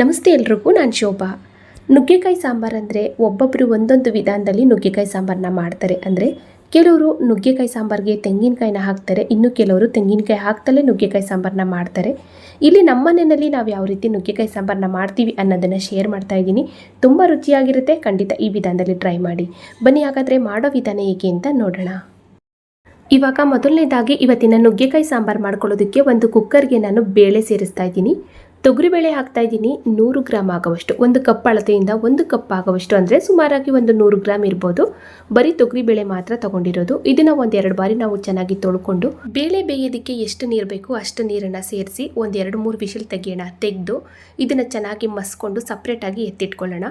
ನಮಸ್ತೆ ಎಲ್ರಿಗೂ, ನಾನು ಶೋಭಾ. ನುಗ್ಗೆಕಾಯಿ ಸಾಂಬಾರು ಅಂದರೆ ಒಬ್ಬೊಬ್ಬರು ಒಂದೊಂದು ವಿಧಾನದಲ್ಲಿ ನುಗ್ಗೆಕಾಯಿ ಸಾಂಬಾರನ್ನ ಮಾಡ್ತಾರೆ. ಅಂದರೆ ಕೆಲವರು ನುಗ್ಗೆಕಾಯಿ ಸಾಂಬಾರಿಗೆ ತೆಂಗಿನಕಾಯಿನ ಹಾಕ್ತಾರೆ, ಇನ್ನು ಕೆಲವರು ತೆಂಗಿನಕಾಯಿ ಹಾಕ್ತಲೇ ನುಗ್ಗೆಕಾಯಿ ಸಾಂಬಾರನ್ನ ಮಾಡ್ತಾರೆ. ಇಲ್ಲಿ ನಮ್ಮ ಮನೆಯಲ್ಲಿ ನಾವು ಯಾವ ರೀತಿ ನುಗ್ಗೆಕಾಯಿ ಸಾಂಬಾರನ್ನ ಮಾಡ್ತೀವಿ ಅನ್ನೋದನ್ನು ಶೇರ್ ಮಾಡ್ತಾ ಇದ್ದೀನಿ. ತುಂಬ ರುಚಿಯಾಗಿರುತ್ತೆ, ಖಂಡಿತ ಈ ವಿಧಾನದಲ್ಲಿ ಟ್ರೈ ಮಾಡಿ. ಬನ್ನಿ, ಹಾಗಾದರೆ ಮಾಡೋ ವಿಧಾನ ಹೇಗೆ ಅಂತ ನೋಡೋಣ. ಇವಾಗ ಮೊದಲನೇದಾಗಿ ಇವತ್ತಿನ ನುಗ್ಗೆಕಾಯಿ ಸಾಂಬಾರು ಮಾಡ್ಕೊಳ್ಳೋದಕ್ಕೆ ಒಂದು ಕುಕ್ಕರ್ಗೆ ನಾನು ಬೇಳೆ ಸೇರಿಸ್ತಾ ಇದ್ದೀನಿ. ತೊಗರಿಬೇಳೆ ಹಾಕ್ತಾ ಇದ್ದೀನಿ. ನೂರು ಗ್ರಾಮ್ ಆಗುವಷ್ಟು, ಒಂದು ಕಪ್ ಅಳತೆಯಿಂದ ಒಂದು ಕಪ್ ಆಗುವಷ್ಟು ಅಂದರೆ ಸುಮಾರಾಗಿ ಒಂದು ನೂರು ಗ್ರಾಮ್ ಇರ್ಬೋದು. ಬರೀ ತೊಗರಿಬೇಳೆ ಮಾತ್ರ ತಗೊಂಡಿರೋದು. ಇದನ್ನು ಒಂದೆರಡು ಬಾರಿ ನಾವು ಚೆನ್ನಾಗಿ ತೊಳ್ಕೊಂಡು, ಬೇಳೆ ಬೇಯೋದಕ್ಕೆ ಎಷ್ಟು ನೀರು ಬೇಕು ಅಷ್ಟು ನೀರನ್ನು ಸೇರಿಸಿ ಒಂದೆರಡು ಮೂರು ವಿಷಲ್ ತೆಗೆಯೋಣ, ತೆಗೆದು ಇದನ್ನು ಚೆನ್ನಾಗಿ ಮಸ್ಕೊಂಡು ಸಪ್ರೇಟಾಗಿ ಎತ್ತಿಟ್ಕೊಳ್ಳೋಣ.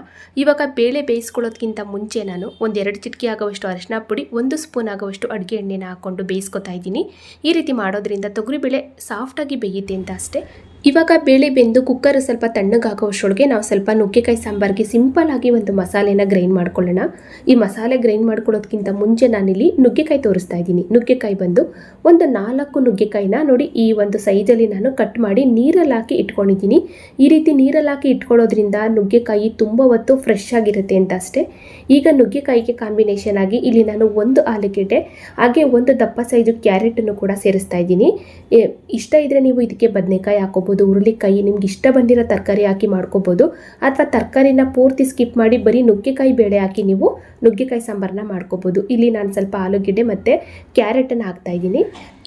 ಇವಾಗ ಬೇಳೆ ಬೇಯಿಸ್ಕೊಳ್ಳೋದಕ್ಕಿಂತ ಮುಂಚೆ ನಾನು ಒಂದೆರಡು ಚಿಟಿಕೆ ಆಗುವಷ್ಟು ಅರಿಶಿನ ಪುಡಿ, ಒಂದು ಸ್ಪೂನ್ ಆಗುವಷ್ಟು ಅಡುಗೆ ಎಣ್ಣೆನ ಹಾಕ್ಕೊಂಡು ಬೇಯಿಸ್ಕೊತಾ ಇದ್ದೀನಿ. ಈ ರೀತಿ ಮಾಡೋದ್ರಿಂದ ತೊಗರಿಬೇಳೆ ಸಾಫ್ಟಾಗಿ ಬೇಯುತ್ತೆ ಅಂತ ಅಷ್ಟೇ. ಇವಾಗ ಬೇಳೆ ಬೆಂದು ಕುಕ್ಕರ್ ಸ್ವಲ್ಪ ತಣ್ಣಗಾಗೋಷ್ಟೊಳಗೆ ನಾವು ಸ್ವಲ್ಪ ನುಗ್ಗೆಕಾಯಿ ಸಾಂಬಾರಿಗೆ ಸಿಂಪಲ್ ಆಗಿ ಒಂದು ಮಸಾಲೆನ ಗ್ರೈಂಡ್ ಮಾಡ್ಕೊಳ್ಳೋಣ. ಈ ಮಸಾಲೆ ಗ್ರೈಂಡ್ ಮಾಡ್ಕೊಳ್ಳೋದಕ್ಕಿಂತ ಮುಂಚೆ ನಾನಿಲ್ಲಿ ನುಗ್ಗೆಕಾಯಿ ತೋರಿಸ್ತಾ ಇದ್ದೀನಿ. ನುಗ್ಗೆಕಾಯಿ ಬಂದು ಒಂದು ನಾಲ್ಕು ನುಗ್ಗೆಕಾಯಿನ ನೋಡಿ ಈ ಒಂದು ಸೈಜಲ್ಲಿ ನಾನು ಕಟ್ ಮಾಡಿ ನೀರಲ್ಲಿ ಹಾಕಿ ಇಟ್ಕೊಂಡಿದ್ದೀನಿ. ಈ ರೀತಿ ನೀರಲ್ಲಿ ಹಾಕಿ ಇಟ್ಕೊಳ್ಳೋದ್ರಿಂದ ನುಗ್ಗೆಕಾಯಿ ತುಂಬ ಹೊತ್ತು ಫ್ರೆಶ್ ಆಗಿರುತ್ತೆ ಅಂತ ಅಷ್ಟೇ. ಈಗ ನುಗ್ಗೆಕಾಯಿಗೆ ಕಾಂಬಿನೇಷನ್ ಆಗಿ ಇಲ್ಲಿ ನಾನು ಒಂದು ಆಲೂಗೆಡ್ಡೆ, ಹಾಗೆ ಒಂದು ದಪ್ಪ ಸೈಜು ಕ್ಯಾರೆಟನ್ನು ಕೂಡ ಸೇರಿಸ್ತಾ ಇದ್ದೀನಿ. ಇಷ್ಟ ಇದ್ದರೆ ನೀವು ಇದಕ್ಕೆ ಬದನೆಕಾಯಿ ಹಾಕೋಬೋದು ಹುರುಳಿಕಾಯಿ ನಿಮ್ಗೆ ಇಷ್ಟ ಬಂದಿರೋ ತರಕಾರಿ ಹಾಕಿ ಮಾಡ್ಕೋಬೋದು, ಅಥವಾ ತರಕಾರಿನ ಪೂರ್ತಿ ಸ್ಕಿಪ್ ಮಾಡಿ ಬರೀ ನುಗ್ಗೆಕಾಯಿ ಬೇಳೆ ಹಾಕಿ ನೀವು ನುಗ್ಗೆಕಾಯಿ ಸಾಂಬಾರನ್ನ ಮಾಡ್ಕೋಬೋದು. ಇಲ್ಲಿ ನಾನು ಸ್ವಲ್ಪ ಆಲೂಗೆಡ್ಡೆ ಮತ್ತು ಕ್ಯಾರೆಟನ್ನು ಹಾಕ್ತಾ ಇದ್ದೀನಿ.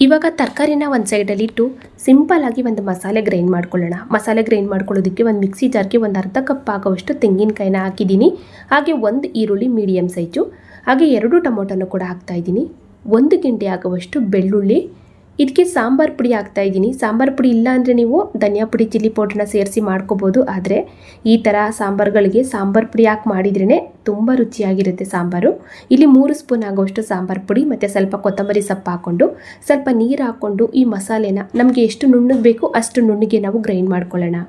ಇವಾಗ ತರಕಾರಿನ ಒಂದು ಸೈಡಲ್ಲಿ ಇಟ್ಟು ಸಿಂಪಲ್ ಆಗಿ ಒಂದು ಮಸಾಲೆ ಗ್ರೈಂಡ್ ಮಾಡ್ಕೊಳ್ಳೋಣ. ಮಸಾಲೆ ಗ್ರೈಂಡ್ ಮಾಡ್ಕೊಳ್ಳೋದಕ್ಕೆ ಒಂದು ಮಿಕ್ಸಿ ಜಾರ್ಗೆ ಒಂದು ಅರ್ಧ ಕಪ್ ಆಗೋವಷ್ಟು ತೆಂಗಿನಕಾಯಿನ ಹಾಕಿದ್ದೀನಿ. ಹಾಗೆ ಒಂದು ಈರುಳ್ಳಿ ಮೀಡಿಯಮ್ ಸೈಜು ಹಾಗೆ ಎರಡು ಟೊಮೊಟೊನೂ ಕೂಡ ಹಾಕ್ತಾ ಇದ್ದೀನಿ. ಒಂದು ಗಿಂಟೆ ಆಗುವಷ್ಟು ಬೆಳ್ಳುಳ್ಳಿ ಇದಕ್ಕೆ ಸಾಂಬಾರು ಪುಡಿ ಹಾಕ್ತಾ ಇದ್ದೀನಿ. ಸಾಂಬಾರು ಪುಡಿ ಇಲ್ಲ ಅಂದರೆ ನೀವು ಧನಿಯಾ ಪುಡಿ, ಚಿಲ್ಲಿ ಪೌಡ್ರನ್ನ ಸೇರಿಸಿ ಮಾಡ್ಕೋಬೋದು. ಆದರೆ ಈ ಥರ ಸಾಂಬಾರುಗಳಿಗೆ ಸಾಂಬಾರು ಪುಡಿ ಹಾಕಿ ಮಾಡಿದ್ರೇ ತುಂಬ ರುಚಿಯಾಗಿರುತ್ತೆ ಸಾಂಬಾರು. ಇಲ್ಲಿ ಮೂರು ಸ್ಪೂನ್ ಆಗೋಷ್ಟು ಸಾಂಬಾರು ಪುಡಿ, ಮತ್ತು ಸ್ವಲ್ಪ ಕೊತ್ತಂಬರಿ ಸೊಪ್ಪು ಹಾಕ್ಕೊಂಡು, ಸ್ವಲ್ಪ ನೀರು ಹಾಕ್ಕೊಂಡು ಈ ಮಸಾಲೆನ ನಮಗೆ ಎಷ್ಟು ನುಣ್ಣಗೆ ಬೇಕು ಅಷ್ಟು ನುಣ್ಣಗೆ ನಾವು ಗ್ರೈಂಡ್ ಮಾಡ್ಕೊಳ್ಳೋಣ.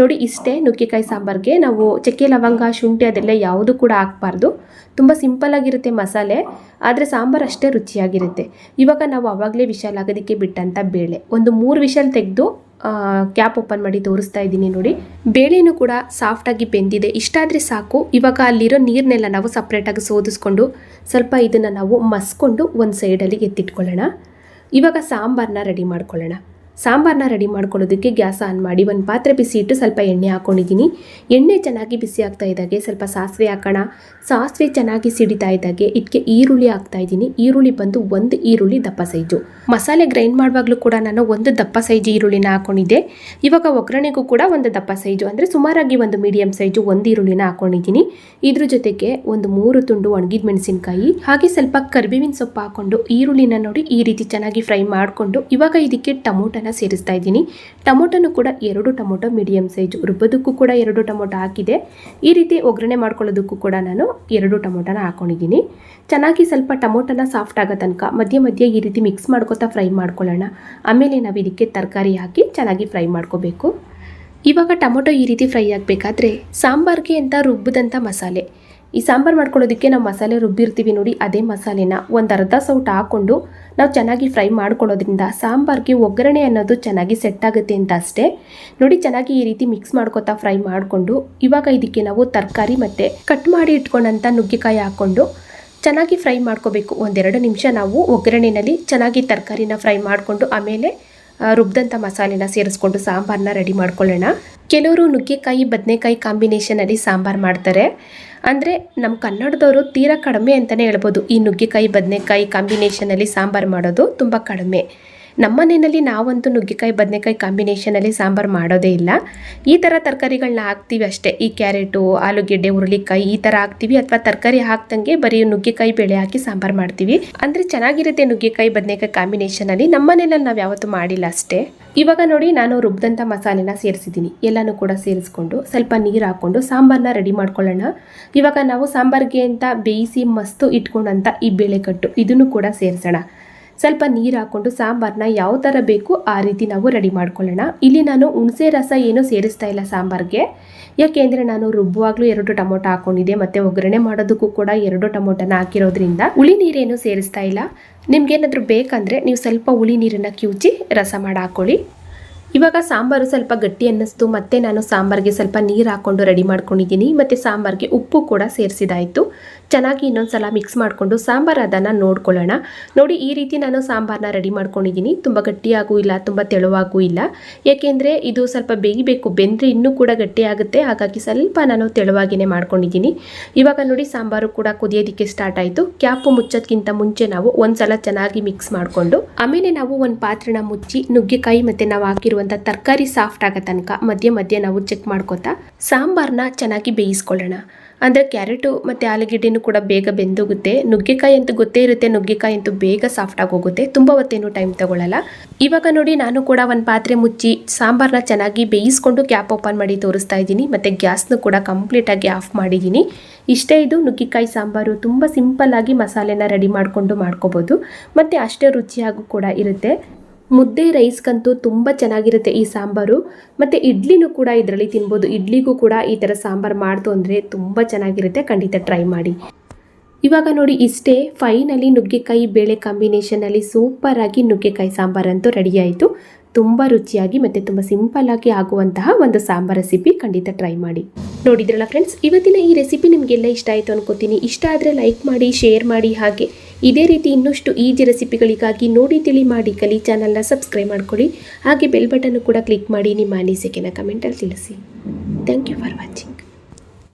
ನೋಡಿ, ಇಷ್ಟೇ ನುಗ್ಗೆಕಾಯಿ ಸಾಂಬಾರಿಗೆ ನಾವು ಚಕ್ಕೆ, ಲವಂಗ, ಶುಂಠಿ ಅದೆಲ್ಲ ಯಾವುದು ಕೂಡ ಹಾಕ್ಬಾರ್ದು. ತುಂಬ ಸಿಂಪಲ್ಲಾಗಿರುತ್ತೆ ಮಸಾಲೆ, ಆದರೆ ಸಾಂಬಾರು ಅಷ್ಟೇ ರುಚಿಯಾಗಿರುತ್ತೆ. ಇವಾಗ ನಾವು ಆವಾಗಲೇ ವಿಶಾಲ್ ಆಗೋದಕ್ಕೆ ಬಿಟ್ಟಂಥ ಬೇಳೆ. ಒಂದು ಮೂರು ವಿಶಲ್ ತೆಗೆದು ಕ್ಯಾಪ್ ಓಪನ್ ಮಾಡಿ ತೋರಿಸ್ತಾ ಇದ್ದೀನಿ ನೋಡಿ. ಬೇಳೆನೂ ಕೂಡ ಸಾಫ್ಟಾಗಿ ಬೆಂದಿದೆ. ಇಷ್ಟಾದರೆ ಸಾಕು. ಇವಾಗ ಅಲ್ಲಿರೋ ನೀರನ್ನೆಲ್ಲ ನಾವು ಸಪ್ರೇಟಾಗಿ ಸೋದಿಸ್ಕೊಂಡು ಸ್ವಲ್ಪ ಇದನ್ನು ನಾವು ಮಸ್ಕೊಂಡು ಒಂದು ಸೈಡಲ್ಲಿ ಎತ್ತಿಟ್ಕೊಳ್ಳೋಣ. ಇವಾಗ ಸಾಂಬಾರನ್ನ ರೆಡಿ ಮಾಡ್ಕೊಳ್ಳೋಣ. ಸಾಂಬಾರನ್ನ ರೆಡಿ ಮಾಡ್ಕೊಳ್ಳೋದಕ್ಕೆ ಗ್ಯಾಸ್ ಆನ್ ಮಾಡಿ ಒಂದು ಪಾತ್ರೆ ಬಿಸಿ ಇಟ್ಟು ಸ್ವಲ್ಪ ಎಣ್ಣೆ ಹಾಕ್ಕೊಂಡಿದ್ದೀನಿ ಎಣ್ಣೆ ಚೆನ್ನಾಗಿ ಬಿಸಿ ಆಗ್ತಾ ಇದ್ದಾಗೆ, ಸ್ವಲ್ಪ ಸಾಸಿವೆ ಹಾಕೋಣ. ಸಾಸಿವೆ ಚೆನ್ನಾಗಿ ಸಿಡಿತಾ ಇದ್ದಾಗೆ ಇದಕ್ಕೆ ಈರುಳ್ಳಿ ಹಾಕ್ತಾ ಇದ್ದೀನಿ. ಈರುಳ್ಳಿ ಬಂದು ಒಂದು ಈರುಳ್ಳಿ ದಪ್ಪ ಸೈಜು. ಮಸಾಲೆ ಗ್ರೈಂಡ್ ಮಾಡುವಾಗಲೂ ಕೂಡ ನಾನು ಒಂದು ದಪ್ಪ ಸೈಜು ಈರುಳ್ಳಿನ ಹಾಕೊಂಡಿದ್ದೆ. ಇವಾಗ ಒಗ್ಗರಣೆಗೂ ಕೂಡ ಒಂದು ದಪ್ಪ ಸೈಜು, ಅಂದರೆ ಸುಮಾರಾಗಿ ಒಂದು ಮೀಡಿಯಂ ಸೈಜು ಒಂದು ಈರುಳ್ಳಿನ ಹಾಕೊಂಡಿದ್ದೀನಿ. ಇದ್ರ ಜೊತೆಗೆ ಒಂದು ಮೂರು ತುಂಡು ಒಣಗಿದ ಮೆಣಸಿನಕಾಯಿ ಹಾಗೆ ಸ್ವಲ್ಪ ಕರಿಬೇವಿನ ಸೊಪ್ಪು ಹಾಕ್ಕೊಂಡು ಈರುಳ್ಳಿನ ನೋಡಿ ಈ ರೀತಿ ಚೆನ್ನಾಗಿ ಫ್ರೈ ಮಾಡಿಕೊಂಡು ಇವಾಗ ಇದಕ್ಕೆ ಟೊಮೊಟೊನ ಸೇರಿಸ್ತಾ ಇದ್ದೀನಿ. ಟೊಮೊಟೊನು ಕೂಡ ಎರಡು ಟೊಮೊಟೊ ಮೀಡಿಯಮ್ ಸೈಜು ರುಬ್ಬೋದಕ್ಕೂ ಕೂಡ ಎರಡು ಟೊಮೊಟೊ ಹಾಕಿದೆ. ಈ ರೀತಿ ಒಗ್ಗರಣೆ ಮಾಡ್ಕೊಳ್ಳೋದಕ್ಕೂ ಕೂಡ ನಾನು ಎರಡು ಟೊಮೊಟೊನ ಹಾಕೊಂಡಿದ್ದೀನಿ. ಚೆನ್ನಾಗಿ ಸ್ವಲ್ಪ ಟೊಮೊಟೊನ ಸಾಫ್ಟ್ ಆಗೋ ತನಕ ಮಧ್ಯೆ ಮಧ್ಯೆ ಈ ರೀತಿ ಮಿಕ್ಸ್ ಮಾಡ್ಕೊತಾ ಫ್ರೈ ಮಾಡ್ಕೊಳ್ಳೋಣ. ಆಮೇಲೆ ನಾವು ಇದಕ್ಕೆ ತರಕಾರಿ ಹಾಕಿ ಚೆನ್ನಾಗಿ ಫ್ರೈ ಮಾಡ್ಕೋಬೇಕು. ಇವಾಗ ಟೊಮೊಟೊ ಈ ರೀತಿ ಫ್ರೈ ಆಗಬೇಕಾದ್ರೆ ಸಾಂಬಾರ್ಗೆ ಅಂತ ರುಬ್ಬಿದಂಥ ಮಸಾಲೆ. ಈ ಸಾಂಬಾರು ಮಾಡ್ಕೊಳ್ಳೋದಕ್ಕೆ ನಾವು ಮಸಾಲೆ ರುಬ್ಬಿರ್ತೀವಿ ನೋಡಿ, ಅದೇ ಮಸಾಲೆನ. ಒಂದು ಅರ್ಧ ಸೌಟ್ ಹಾಕ್ಕೊಂಡು ನಾವು ಚೆನ್ನಾಗಿ ಫ್ರೈ ಮಾಡ್ಕೊಳ್ಳೋದ್ರಿಂದ ಸಾಂಬಾರ್ಗೆ ಒಗ್ಗರಣೆ ಅನ್ನೋದು ಚೆನ್ನಾಗಿ ಸೆಟ್ ಆಗುತ್ತೆ ಅಂತ ಅಷ್ಟೇ. ನೋಡಿ, ಚೆನ್ನಾಗಿ ಈ ರೀತಿ ಮಿಕ್ಸ್ ಮಾಡ್ಕೊತಾ ಫ್ರೈ ಮಾಡಿಕೊಂಡು, ಇವಾಗ ಇದಕ್ಕೆ ನಾವು ತರಕಾರಿ ಮತ್ತು ಕಟ್ ಮಾಡಿ ಇಟ್ಕೊಂಡಂಥ ನುಗ್ಗೆಕಾಯಿ ಹಾಕ್ಕೊಂಡು ಚೆನ್ನಾಗಿ ಫ್ರೈ ಮಾಡ್ಕೋಬೇಕು. ಒಂದೆರಡು ನಿಮಿಷ ನಾವು ಒಗ್ಗರಣೆಯಲ್ಲಿ ಚೆನ್ನಾಗಿ ತರಕಾರಿನ ಫ್ರೈ ಮಾಡಿಕೊಂಡು ಆಮೇಲೆ ರುಬ್ಬಿದಂಥ ಮಸಾಲೆನ ಸೇರಿಸ್ಕೊಂಡು ಸಾಂಬಾರನ್ನ ರೆಡಿ ಮಾಡ್ಕೊಳ್ಳೋಣ. ಕೆಲವರು ನುಗ್ಗೆಕಾಯಿ, ಬದನೆಕಾಯಿ ಕಾಂಬಿನೇಷನಲ್ಲಿ ಸಾಂಬಾರು ಮಾಡ್ತಾರೆ. ಅಂದರೆ ನಮ್ಮ ಕನ್ನಡದವರು ತೀರಾ ಕಡಿಮೆ ಅಂತಲೇ ಹೇಳ್ಬೋದು. ಈ ನುಗ್ಗೆಕಾಯಿ, ಬದನೆಕಾಯಿ ಕಾಂಬಿನೇಷನಲ್ಲಿ ಸಾಂಬಾರು ಮಾಡೋದು ತುಂಬ ಕಡಿಮೆ. ನಮ್ಮ ಮನೆಯಲ್ಲಿ ನಾವಂತೂ ನುಗ್ಗೆಕಾಯಿ, ಬದನೆಕಾಯಿ ಕಾಂಬಿನೇಷನಲ್ಲಿ ಸಾಂಬಾರು ಮಾಡೋದೇ ಇಲ್ಲ. ಈ ಥರ ತರಕಾರಿಗಳನ್ನ ಹಾಕ್ತೀವಿ ಅಷ್ಟೇ. ಈ ಕ್ಯಾರೆಟು, ಆಲೂಗೆಡ್ಡೆ, ಹುರುಳಿಕಾಯಿ ಈ ಥರ ಹಾಕ್ತೀವಿ. ಅಥವಾ ತರಕಾರಿ ಹಾಕ್ದಂಗೆ ಬರೀ ನುಗ್ಗೆಕಾಯಿ ಬೇಳೆ ಹಾಕಿ ಸಾಂಬಾರು ಮಾಡ್ತೀವಿ. ಅಂದರೆ ಚೆನ್ನಾಗಿರುತ್ತೆ ನುಗ್ಗೆಕಾಯಿ, ಬದನೆಕಾಯಿ ಕಾಂಬಿನೇಷನಲ್ಲಿ ನಮ್ಮ ಮನೆಯಲ್ಲಿ ನಾವು ಯಾವತ್ತೂ ಮಾಡಿಲ್ಲ ಅಷ್ಟೇ. ಇವಾಗ ನೋಡಿ ನಾನು ರುಬ್ದಂಥ ಮಸಾಲೆನ ಸೇರಿಸಿದ್ದೀನಿ. ಎಲ್ಲನೂ ಕೂಡ ಸೇರಿಸ್ಕೊಂಡು ಸ್ವಲ್ಪ ನೀರು ಹಾಕ್ಕೊಂಡು ಸಾಂಬಾರನ್ನ ರೆಡಿ ಮಾಡ್ಕೊಳ್ಳೋಣ. ಇವಾಗ ನಾವು ಸಾಂಬಾರಿಗೆ ಅಂತ ಬೇಯಿಸಿ ಮಸ್ತು ಇಟ್ಕೊಂಡಂಥ ಈ ಬೇಳೆಕಟ್ಟು ಇದನ್ನು ಕೂಡ ಸೇರಿಸೋಣ. ಸ್ವಲ್ಪ ನೀರು ಹಾಕ್ಕೊಂಡು ಸಾಂಬಾರನ್ನ ಯಾವ ಥರ ಬೇಕು ಆ ರೀತಿ ನಾವು ರೆಡಿ ಮಾಡ್ಕೊಳ್ಳೋಣ. ಇಲ್ಲಿ ನಾನು ಹುಣಸೆ ರಸ ಏನೂ ಸೇರಿಸ್ತಾ ಇಲ್ಲ ಸಾಂಬಾರಿಗೆ. ಯಾಕೆಂದರೆ ನಾನು ರುಬ್ಬುವಾಗಲೂ ಎರಡು ಟೊಮೊಟೊ ಹಾಕ್ಕೊಂಡಿದ್ದೆ ಮತ್ತು ಒಗ್ಗರಣೆ ಮಾಡೋದಕ್ಕೂ ಕೂಡ ಎರಡು ಟೊಮೊಟೊನ ಹಾಕಿರೋದ್ರಿಂದ ಹುಳಿ ನೀರೇನು ಸೇರಿಸ್ತಾ ಇಲ್ಲ. ನಿಮ್ಗೇನಾದರೂ ಬೇಕಂದರೆ ನೀವು ಸ್ವಲ್ಪ ಹುಳಿ ನೀರನ್ನು ಕಿವುಚಿ ರಸ ಮಾಡಿ ಹಾಕ್ಕೊಳ್ಳಿ ಇವಾಗ ಸಾಂಬಾರು ಸ್ವಲ್ಪ ಗಟ್ಟಿ ಅನ್ನಿಸ್ತು, ಮತ್ತೆ ನಾನು ಸಾಂಬಾರಿಗೆ ಸ್ವಲ್ಪ ನೀರು ಹಾಕ್ಕೊಂಡು ರೆಡಿ ಮಾಡ್ಕೊಂಡಿದ್ದೀನಿ, ಮತ್ತು ಸಾಂಬಾರಿಗೆ ಉಪ್ಪು ಕೂಡ ಸೇರಿಸಿದಾಯಿತು. ಚೆನ್ನಾಗಿ ಇನ್ನೊಂದ್ಸಲ ಮಿಕ್ಸ್ ಮಾಡಿಕೊಂಡು ಸಾಂಬಾರು ಅದನ್ನು ನೋಡ್ಕೊಳ್ಳೋಣ. ನೋಡಿ, ಈ ರೀತಿ ನಾನು ಸಾಂಬಾರನ್ನ ರೆಡಿ ಮಾಡ್ಕೊಂಡಿದ್ದೀನಿ. ತುಂಬ ಗಟ್ಟಿಯಾಗೂ ಇಲ್ಲ, ತುಂಬ ತೆಳುವಾಗೂ ಇಲ್ಲ. ಏಕೆಂದರೆ ಇದು ಸ್ವಲ್ಪ ಬೇಯಬೇಕು, ಬೆಂದರೆ ಇನ್ನೂ ಕೂಡ ಗಟ್ಟಿಯಾಗುತ್ತೆ. ಹಾಗಾಗಿ ಸ್ವಲ್ಪ ನಾನು ತೆಳುವಾಗಿನೇ ಮಾಡ್ಕೊಂಡಿದ್ದೀನಿ. ಇವಾಗ ನೋಡಿ, ಸಾಂಬಾರು ಕೂಡ ಕುದಿಯೋದಕ್ಕೆ ಸ್ಟಾರ್ಟ್ ಆಯಿತು. ಕ್ಯಾಪು ಮುಚ್ಚೋದಕ್ಕಿಂತ ಮುಂಚೆ ನಾವು ಒಂದ್ಸಲ ಚೆನ್ನಾಗಿ ಮಿಕ್ಸ್ ಮಾಡಿಕೊಂಡು, ಆಮೇಲೆ ನಾವು ಒಂದು ಪಾತ್ರೆನ ಮುಚ್ಚಿ ನುಗ್ಗೆಕಾಯಿ ಮತ್ತು ನಾವು ಹಾಕಿರುವಂಥ ತರಕಾರಿ ಸಾಫ್ಟ್ ಆಗೋ ತನಕ ಮಧ್ಯೆ ಮಧ್ಯೆ ನಾವು ಚೆಕ್ ಮಾಡ್ಕೊತಾ ಸಾಂಬಾರನ್ನ ಚೆನ್ನಾಗಿ ಬೇಯಿಸ್ಕೊಳ್ಳೋಣ. ಅಂದರೆ ಕ್ಯಾರೆಟು ಮತ್ತು ಆಲೂಗೆಡ್ಡೆನೂ ಕೂಡ ಬೇಗ ಬೆಂದೋಗುತ್ತೆ. ನುಗ್ಗೆಕಾಯಿ ಅಂತೂ ಗೊತ್ತೇ ಇರುತ್ತೆ, ನುಗ್ಗೆಕಾಯಿ ಅಂತೂ ಬೇಗ ಸಾಫ್ಟಾಗಿ ಹೋಗುತ್ತೆ. ತುಂಬ ಹೊತ್ತೇನು ಟೈಮ್ ತಗೊಳ್ಳಲ್ಲ ಇವಾಗ ನೋಡಿ ನಾನು ಕೂಡ ಒಂದು ಪಾತ್ರೆ ಮುಚ್ಚಿ ಸಾಂಬಾರನ್ನ ಚೆನ್ನಾಗಿ ಬೇಯಿಸ್ಕೊಂಡು ಕ್ಯಾಪ್ ಓಪನ್ ಮಾಡಿ ತೋರಿಸ್ತಾ ಇದ್ದೀನಿ. ಮತ್ತು ಗ್ಯಾಸ್ನೂ ಕೂಡ ಕಂಪ್ಲೀಟಾಗಿ ಆಫ್ ಮಾಡಿದ್ದೀನಿ. ಇಷ್ಟೇ ಇದು, ನುಗ್ಗೆಕಾಯಿ ಸಾಂಬಾರು ತುಂಬ ಸಿಂಪಲ್ಲಾಗಿ ಮಸಾಲೆನ ರೆಡಿ ಮಾಡಿಕೊಂಡು ಮಾಡ್ಕೋಬೋದು. ಮತ್ತು ಅಷ್ಟೇ ರುಚಿಯಾಗೂ ಕೂಡ ಇರುತ್ತೆ. ಮುದ್ದೆ ರೈಸ್ಗಂತೂ ತುಂಬ ಚೆನ್ನಾಗಿರುತ್ತೆ ಈ ಸಾಂಬಾರು. ಮತ್ತು ಇಡ್ಲಿನೂ ಕೂಡ ಇದರಲ್ಲಿ ತಿನ್ಬೋದು. ಇಡ್ಲಿಗೂ ಕೂಡ ಈ ಥರ ಸಾಂಬಾರು ಮಾಡ್ತು ಅಂದರೆ ತುಂಬ ಚೆನ್ನಾಗಿರುತ್ತೆ. ಖಂಡಿತ ಟ್ರೈ ಮಾಡಿ. ಇವಾಗ ನೋಡಿ ಇಷ್ಟೇ ಫೈನಲಿ ನುಗ್ಗೆಕಾಯಿ ಬೇಳೆ ಕಾಂಬಿನೇಷನಲ್ಲಿ ಸೂಪರಾಗಿ ನುಗ್ಗೆಕಾಯಿ ಸಾಂಬಾರಂತೂ ರೆಡಿಯಾಯಿತು ತುಂಬ ರುಚಿಯಾಗಿ ಮತ್ತು ತುಂಬ ಸಿಂಪಲ್ಲಾಗಿ ಆಗುವಂತಹ ಒಂದು ಸಾಂಬಾರ್ ರೆಸಿಪಿ ಖಂಡಿತ ಟ್ರೈ ಮಾಡಿ. ನೋಡಿದ್ರಲ್ಲ ಫ್ರೆಂಡ್ಸ್ ಇವತ್ತಿನ ಈ ರೆಸಿಪಿ ನಿಮಗೆಲ್ಲ ಇಷ್ಟ ಆಯಿತು ಅನ್ಕೋತೀನಿ. ಇಷ್ಟ ಆದರೆ ಲೈಕ್ ಮಾಡಿ ಶೇರ್ ಮಾಡಿ, ಹಾಗೆ ಇದೇ ರೀತಿ ಇನ್ನಷ್ಟು ಈಜಿ ರೆಸಿಪಿಗಳಿಗಾಗಿ ನೋಡಿ ತಿಳಿ ಮಾಡಿ ಕಲಿ ಚಾನಲ್ನ ಸಬ್ಸ್ಕ್ರೈಬ್ ಮಾಡ್ಕೊಳ್ಳಿ. ಹಾಗೆ ಬೆಲ್ ಬಟನ್ ಕೂಡ ಕ್ಲಿಕ್ ಮಾಡಿ ನಿಮ್ಮ ಅನಿಸಿಕೆನ ಕಮೆಂಟಲ್ಲಿ ತಿಳಿಸಿ. Thank you for watching